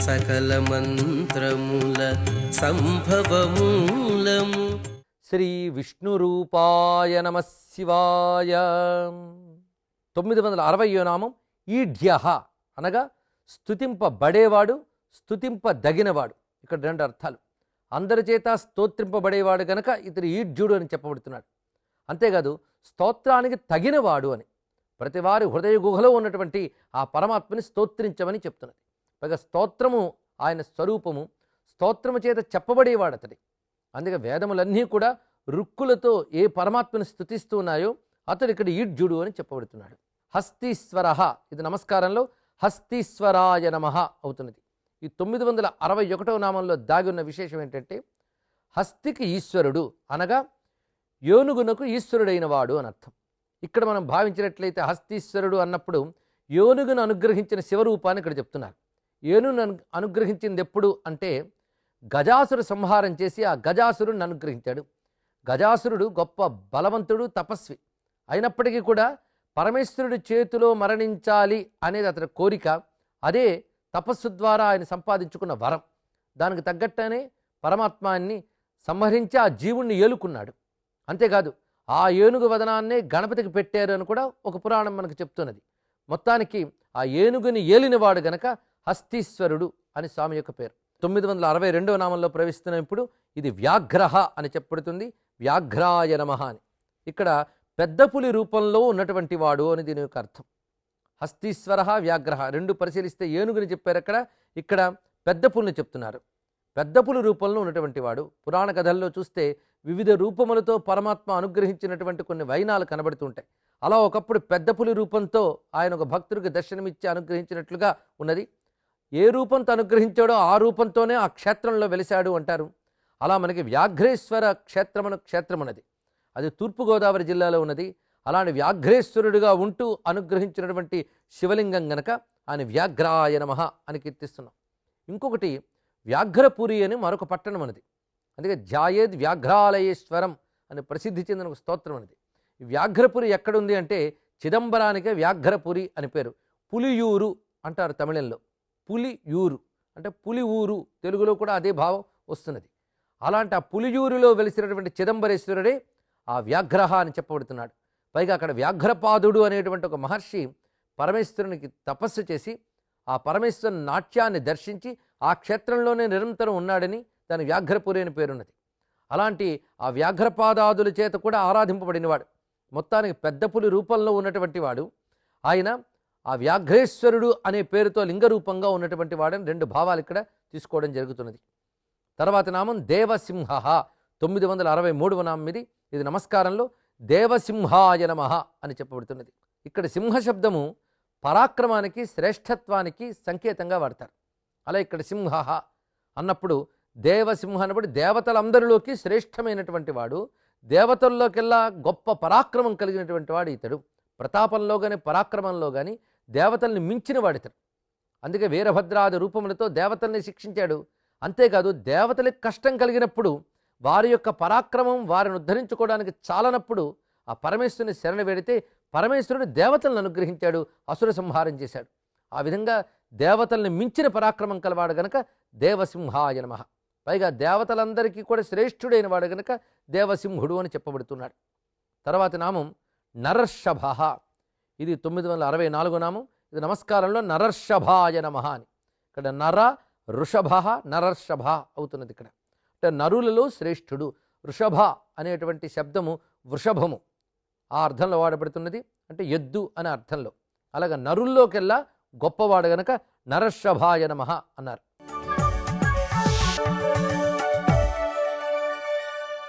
సకల మంత్రముల సంభవమూలము. శ్రీ విష్ణురూపాయ నమ శివాయ. తొమ్మిది వందల అరవయో నామం ఈఢ్య అనగా స్తుతింపబడేవాడు స్తుతింపదగినవాడు. ఇక్కడ రెండు అర్థాలు. అందరి చేత స్తోత్రింపబడేవాడు గనక ఇతడు ఈడ్జుడు అని చెప్పబడుతున్నాడు. అంతేకాదు స్తోత్రానికి తగినవాడు అని. ప్రతివారి హృదయ గుహలో ఉన్నటువంటి ఆ పరమాత్మని స్తోత్రించమని చెప్తున్నది. పైగా స్తోత్రము ఆయన స్వరూపము స్తోత్రము చేత చెప్పబడేవాడు అతడి అందుకే వేదములన్నీ కూడా రుక్కులతో ఏ పరమాత్మను స్థుతిస్తూ ఉన్నాయో అతడు ఇక్కడ ఈడ్జుడు అని చెప్పబడుతున్నాడు. హస్తీశ్వర ఇది నమస్కారంలో హస్తీశ్వరాయ నమ అవుతున్నది. ఈ తొమ్మిది వందల అరవై ఒకటవ నామంలో దాగి ఉన్న విశేషం ఏంటంటే హస్తికి ఈశ్వరుడు అనగా యోనుగునకు ఈశ్వరుడైన వాడు అని అర్థం. ఇక్కడ మనం భావించినట్లయితే హస్తీశ్వరుడు అన్నప్పుడు యోనుగును అనుగ్రహించిన శివరూపాన్ని ఇక్కడ చెప్తున్నారు. ఏను అను- అనుగ్రహించింది ఎప్పుడు అంటే గజాసురు సంహారం చేసి ఆ గజాసురుని అనుగ్రహించాడు. గజాసురుడు గొప్ప బలవంతుడు తపస్వి. అయినప్పటికీ కూడా పరమేశ్వరుడి చేతిలో మరణించాలి అనేది అతని కోరిక. అదే తపస్సు ద్వారా ఆయన సంపాదించుకున్న వరం. దానికి తగ్గట్టనే పరమాత్మాన్ని సంహరించి ఆ జీవుణ్ణి ఏలుకున్నాడు. అంతేకాదు ఆ ఏనుగు వదనాన్నే గణపతికి పెట్టారు అని కూడా ఒక పురాణం మనకు చెప్తున్నది. మొత్తానికి ఆ ఏనుగుని ఏలినవాడు గనక హస్తీశ్వరుడు అని స్వామి యొక్క పేరు. తొమ్మిది వందల అరవై రెండవ నామంలో ప్రవేశిస్తున్న ఇప్పుడు ఇది వ్యాఘ్రహ అని చెప్పబడుతుంది. వ్యాఘ్రాయ నమః అని. ఇక్కడ పెద్ద పులి రూపంలో ఉన్నటువంటి వాడు అని దీని యొక్క అర్థం. హస్తీశ్వర వ్యాఘ్రహ రెండు పరిశీలిస్తే ఏనుగుని చెప్పారు అక్కడ. ఇక్కడ పెద్ద పులిని చెప్తున్నారు. పెద్ద పులి రూపంలో ఉన్నటువంటి వాడు పురాణ కథల్లో చూస్తే వివిధ రూపములతో పరమాత్మ అనుగ్రహించినటువంటి కొన్ని వైనాలు కనబడుతుంటాయి. అలా ఒకప్పుడు పెద్ద పులి రూపంతో ఆయన ఒక భక్తుడికి దర్శనమిచ్చి అనుగ్రహించినట్లుగా ఉన్నది. ఏ రూపంతో అనుగ్రహించాడో ఆ రూపంతోనే ఆ క్షేత్రంలో వెలిశాడు అంటారు. అలా మనకి వ్యాఘ్రేశ్వర క్షేత్రమున క్షేత్రమున్నది అది తూర్పుగోదావరి జిల్లాలో ఉన్నది. అలాంటి వ్యాఘ్రేశ్వరుడిగా ఉంటూ అనుగ్రహించినటువంటి శివలింగం గనక ఆయన వ్యాఘ్రాయ నమః అని కీర్తిస్తున్నాం. ఇంకొకటి వ్యాఘ్రపురి అని మరొక పట్టణం అనేది అందుకే జాయేద్ వ్యాఘ్రాలయేశ్వరం అని ప్రసిద్ధి చెందిన ఒక స్తోత్రం అనేది వ్యాఘ్రపురి ఎక్కడుంది అంటే చిదంబరానికే వ్యాఘ్రపురి అని పేరు. పులియూరు అంటారు తమిళంలో. పులియూరు. అంటే పులి ఊరు తెలుగులో కూడా అదే భావం వస్తున్నది. అలాంటి ఆ పులియూరులో వెలిసినటువంటి చిదంబరేశ్వరుడే ఆ వ్యాఘ్రహ అని చెప్పబడుతున్నాడు. పైగా అక్కడ వ్యాఘ్రపాదుడు అనేటువంటి ఒక మహర్షి పరమేశ్వరునికి తపస్సు చేసి ఆ పరమేశ్వరుని నాట్యాన్ని దర్శించి ఆ క్షేత్రంలోనే నిరంతరం ఉన్నాడని దాని వ్యాఘ్రపురి అని పేరున్నది. అలాంటి ఆ వ్యాఘ్రపాదాదుల చేత కూడా ఆరాధింపబడినవాడు. మొత్తానికి పెద్ద పులి రూపంలో ఉన్నటువంటి వాడు. ఆయన ఆ వ్యాఘ్రేశ్వరుడు అనే పేరుతో లింగరూపంగా ఉన్నటువంటి వాడని రెండు భావాలు ఇక్కడ తీసుకోవడం జరుగుతున్నది. తర్వాత నామం దేవసింహ. తొమ్మిది వందల అరవై మూడవ నామం ఇది ఇది నమస్కారంలో దేవసింహాయ నమః అని చెప్పబడుతున్నది. ఇక్కడ సింహ శబ్దము పరాక్రమానికి శ్రేష్ఠత్వానికి సంకేతంగా వాడతారు. అలా ఇక్కడ సింహ అన్నప్పుడు దేవసింహ అన్నప్పుడు దేవతలందరిలోకి శ్రేష్టమైనటువంటి వాడు దేవతల్లోకెల్లా గొప్ప పరాక్రమం కలిగినటువంటి వాడు ఇతడు ప్రతాపంలో కానీ పరాక్రమంలో కానీ దేవతల్ని మించిన వాడితడు. అందుకే వీరభద్రాది రూపములతో దేవతల్ని శిక్షించాడు. అంతేకాదు దేవతలకు కష్టం కలిగినప్పుడు వారి యొక్క పరాక్రమం వారిని ఉద్ధరించుకోవడానికి చాలనప్పుడు ఆ పరమేశ్వరుని శరణ వేడితే పరమేశ్వరుడు దేవతలను అనుగ్రహించాడు అసుర సంహారం చేశాడు. ఆ విధంగా దేవతల్ని మించిన పరాక్రమం కలవాడు గనక దేవసింహాయనమః పైగా దేవతలందరికీ కూడా శ్రేష్ఠుడైన వాడు గనక దేవసింహుడు అని చెప్పబడుతున్నాడు. తర్వాత నామం నరర్షభ. ఇది తొమ్మిది వందల అరవై నాలుగో నామం. ఇది నమస్కారంలో నరర్షభాయ నమ అని. ఇక్కడ నర ఋషభ నరర్షభ అవుతున్నది ఇక్కడ. అంటే నరులలో శ్రేష్ఠుడు. వృషభ అనేటువంటి శబ్దము వృషభము. ఆ అర్థంలో వాడబడుతున్నది. అంటే ఎద్దు అనే అర్థంలో. అలాగే నరుల్లోకెల్లా గొప్పవాడు గనక నరర్షభాయ నమ అన్నారు.